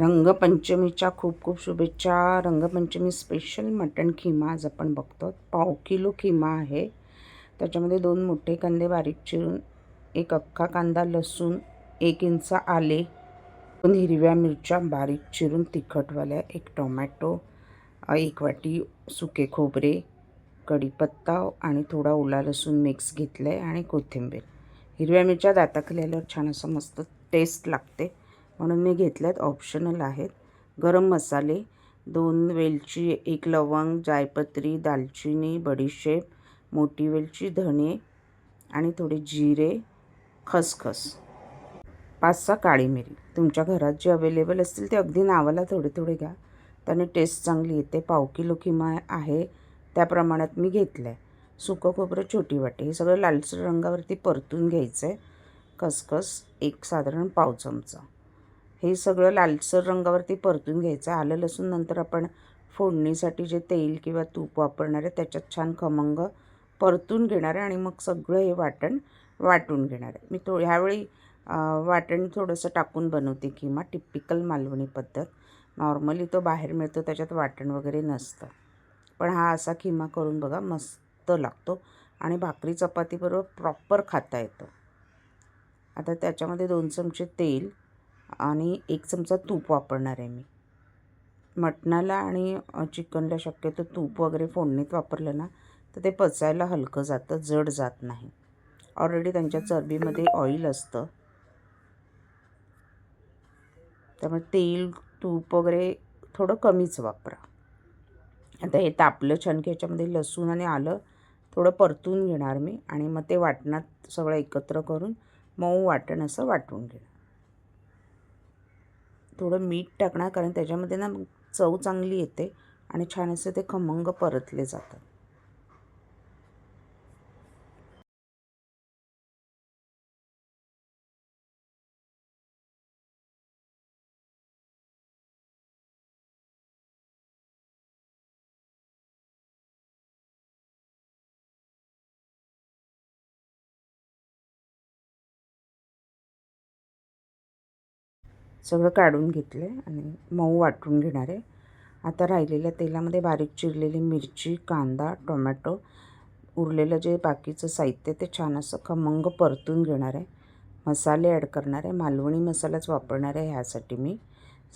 रंगपंचमीच्या खूप खूप शुभेच्छा. रंगपंचमी स्पेशल मटण खिमा आज आपण बघतो. पाव किलो खिमा आहे. त्याच्यामध्ये दोन मोठे कांदे बारीक चिरून एक अख्खा कांदा लसूण एक इंच आले दोन हिरव्या मिरच्या बारीक चिरून तिखटवाल्या एक टोमॅटो एक वाटी सुके खोबरे कढीपत्ता आणि थोडा ओला लसूण मिक्स घेतलं आहे आणि कोथिंबीर. हिरव्या मिरच्या दाताखाली आल्यावर छान असं मस्त टेस्ट लागते. म्हणून मी घेतल्यात. ऑप्शनल आहेत. गरम मसाले दोन वेलची एक लवंग जायपत्री दालचिनी बडीशेप मोठी वेलची धणे आणि थोडे जिरे खसखस. पाच सहा काळी मिरी. तुमच्या घरात जे अवेलेबल असतील ते अगदी नावाला थोडे थोडे घ्या. त्याने टेस्ट चांगली येते. पाव किलो किमा आहे. त्या प्रमाणात मी घेतलं आहे सुकं खोबरं छोटी वाटी. हे सगळं लालसर रंगावरती परतून घ्यायचं आहे खसखस एक साधारण पाव चमचा. हे सगळं लालसर रंगावरती परतून घ्यायचं. आलं लसूण नंतर आपण फोडणीसाठी जे तेल किंवा तूप वापरणार आहे त्याच्यात छान खमंग परतून घेणार आहे आणि मग सगळं हे वाटण वाटून घेणार आहे. मी तो ह्यावेळी वाटण थोडंसं टाकून बनवते किंवा टिपिकल मालवणी पद्धत. नॉर्मली तो बाहेर मिळतो त्याच्यात वाटण वगैरे नसतं. पण हा असा किमा करून बघा मस्त लागतो आणि भाकरी चपातीबरोबर प्रॉपर खाता येतो. आता त्याच्यामध्ये दोन चमचे तेल आणि एक चमचा तूप वापरणार आहे मी. मटणाला आणि चिकनला शक्यतो तूप वगैरे फोडणीत वापरलं ना तर ते पचायला हलकं जातं जड जात नाही. ऑलरेडी त्यांच्या चरबीमध्ये ऑइल असतं. त्यामुळे तेल तूप वगैरे थोडं कमीच वापरा. आता हे तापलं छान की ह्याच्यामध्ये लसूण आणि आलं थोडं परतून घेणार मी आणि मग ते वाटणात सगळं एकत्र करून मऊ वाटण असं वाटून घेणार. थोडं मीठ टाकणार कारण त्याच्यामध्ये ना चव चांगली येते आणि छान असे ते खमंग परतले जातात. सगळं काढून घेतलं आहे आणि मऊ वाटून घेणार आहे. आता राहिलेल्या तेलामध्ये बारीक चिरलेली मिरची कांदा टोमॅटो उरलेलं जे बाकीचं साहित्य ते छान असं खमंग परतून घेणार आहे. मसाले ॲड करणार आहे. मालवणी मसालाच वापरणार आहे ह्यासाठी मी.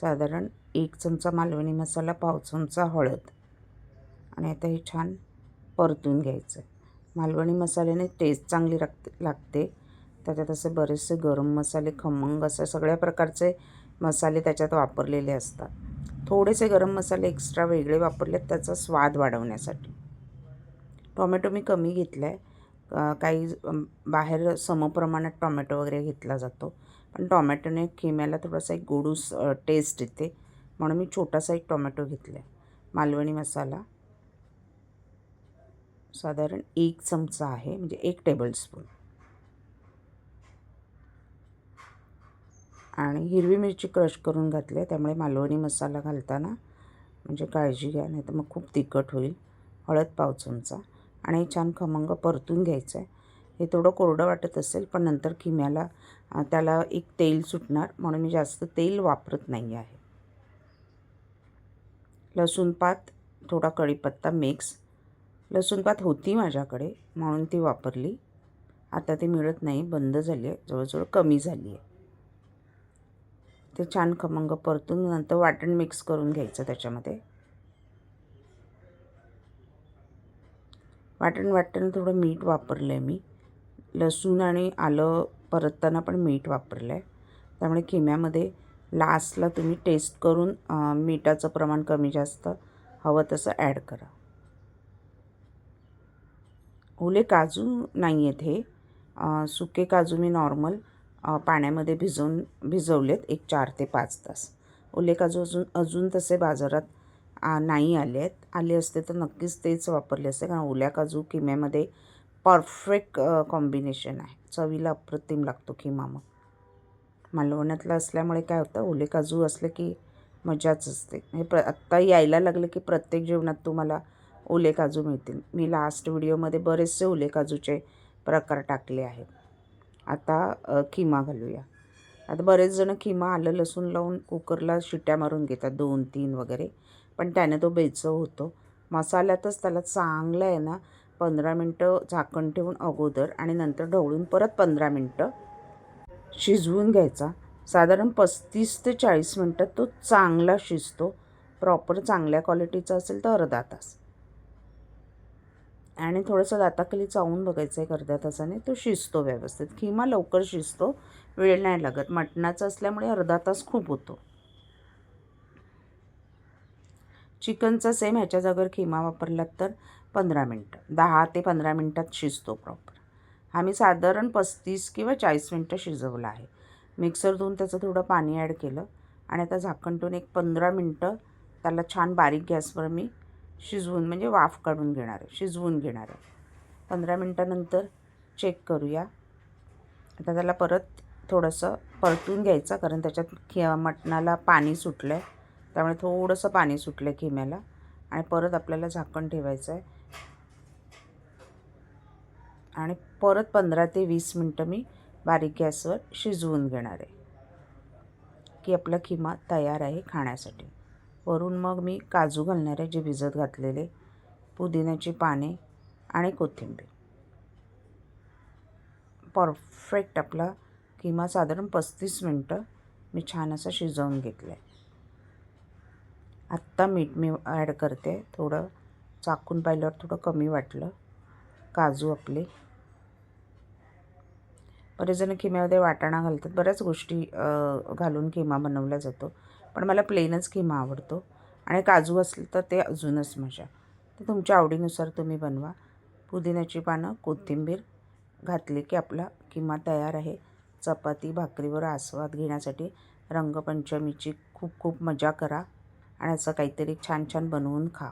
साधारण एक चमचा मालवणी मसाला पाव चमचा हळद. आणि आता हे छान परतून घ्यायचं आहे. मालवणी मसाल्याने टेस्ट चांगली लागते लागते. त्याच्यात असे बरेचसे गरम मसाले खमंग असे सगळ्या प्रकारचे मसाले त्याच्यात वापरलेले असतात. थोडेसे गरम मसाले एक्स्ट्रा वेगळे वापरलेत त्याचा स्वाद वाढवण्यासाठी. टोमॅटो मी कमी घेतला आहे काही बाहेर समप्रमाणात टोमॅटो वगैरे घेतला जातो. पण टोमॅटोने खिम्याला थोडासा एक गोडूस टेस्ट येते. म्हणून मी छोटासा एक टोमॅटो घेतला आहे मालवणी मसाला. साधारण एक चमचा आहे म्हणजे एक टेबलस्पून आणि हिरवी मिरची क्रश करून घातली आहे त्यामुळे मालवणी मसाला घालताना म्हणजे काळजी घ्या नाही तर मग खूप तिखट होईल हळद पाव चमचा. आणि छान खमंग परतून घ्यायचं आहे. हे थोडं कोरडं वाटत असेल पण नंतर किम्याला त्याला एक तेल सुटणार म्हणून मी जास्त तेल वापरत नाही आहे. लसूण पात थोडा कढीपत्ता मिक्स. लसूण पात होती माझ्याकडे म्हणून ती वापरली. आता ती मिळत नाही बंद झाली आहे जवळजवळ कमी झाली आहे. ते छान खमंग परतून नंतर वाटण मिक्स करून घ्यायचं त्याच्यामध्ये. वाटण वाटण थोडं मीठ वापरलं आहे मी. लसूण आणि आलं परतताना पण मीठ वापरलं आहे त्यामुळे खिम्यामध्ये लास्टला तुम्ही टेस्ट करून मिठाचं प्रमाण कमी जास्त हवं तसं ॲड करा. ओले काजू नाही आहेत हे सुके काजू मी नॉर्मल पाण्यामध्ये भिजवून भिजवलेत एक चार ते पाच तास. ओले काजू अजून अजून तसे बाजारात नाही आले आहेत. आले असते तर नक्कीच तेच वापरले असते कारण ओल्या काजू किम्यामध्ये परफेक्ट कॉम्बिनेशन आहे. चवीला अप्रतिम लागतो किमा मग. मालवण्यातला असल्यामुळे काय होतं ओले काजू असले की मजाच असते. हे प्र आत्ता यायला लागलं की प्रत्येक जेवणात तुम्हाला ओले काजू मिळतील. मी लास्ट व्हिडिओमध्ये बरेचसे ओले काजूचे प्रकार टाकले आहेत. आता किमा घालूया. आता बरेच जण किमा आलं लसूण लावून कुकरला शिट्ट्या मारून घेतात दोन तीन वगैरे. पण त्याने तो बेचव होतो. मसाल्यातच त्याला चांगलं आहे ना पंधरा मिनटं झाकण ठेवून अगोदर आणि नंतर ढवळून परत पंधरा मिनटं शिजवून घ्यायचा. साधारण पस्तीस ते चाळीस मिनटात तो चांगला शिजतो. प्रॉपर चांगल्या क्वालिटीचा असेल तर अर्धा तास. आणि थोडंसं दाताखाली चावून बघायचं एक अर्ध्या तासाने तो शिजतो व्यवस्थित. किमा लवकर शिजतो वेळ नाही लागत. मटणाचा असल्यामुळे अर्धा तास खूप होतो. चिकनचा सेम ह्याच्या जागेवर खिमा वापरलात तर पंधरा मिनटं दहा ते पंधरा मिनटात शिजतो प्रॉपर हा मी साधारण पस्तीस किंवा चाळीस मिनटं शिजवला आहे. मिक्सर धुवून त्याचं थोडं पाणी ॲड केलं आणि आता झाकण ठेवून एक पंधरा मिनटं त्याला छान बारीक गॅसवर मी शिजवून म्हणजे वाफ काढून घेणार आहे शिजवून घेणार आहे. पंधरा मिनटानंतर चेक करूया. आता त्याला परत थोडंसं परतून घ्यायचं कारण त्याच्यात खि मटणाला पाणी सुटलं आहे त्यामुळे थोडंसं पाणी सुटलं आहे खिम्याला. आणि परत आपल्याला झाकण ठेवायचं आहे. आणि परत पंधरा ते वीस मिनटं मी बारीक गॅसवर शिजवून घेणार आहे की आपला खिमा तयार आहे खाण्यासाठी. वरून मग मी काजू घालणार आहे जे भिजत घातलेले पुदिन्याची पाने आणि कोथिंबीर. परफेक्ट आपला किमा साधारण पस्तीस मिनटं मी छान असं शिजवून घेतलं आहे आत्ता मीठ मी ॲड करते. थोडं चाकून पाहिल्यावर थोडं कमी वाटलं. काजू आपले. बरेच जण किम्यामध्ये वाटाणा घालतात. बऱ्याच गोष्टी घालून किमा बनवला जातो. पण मला प्लेनच किमा आवडतो. आणि काजू असलं तर ते अजूनच मजा. तर तुमच्या आवडीनुसार तुम्ही बनवा. पुदिन्याची पानं कोथिंबीर घातली की आपला किमा तयार आहे. चपाती भाकरीवर आस्वाद घेण्यासाठी रंगपंचमीची खूप खूप मजा करा. आणि असं काहीतरी छान छान बनवून खा.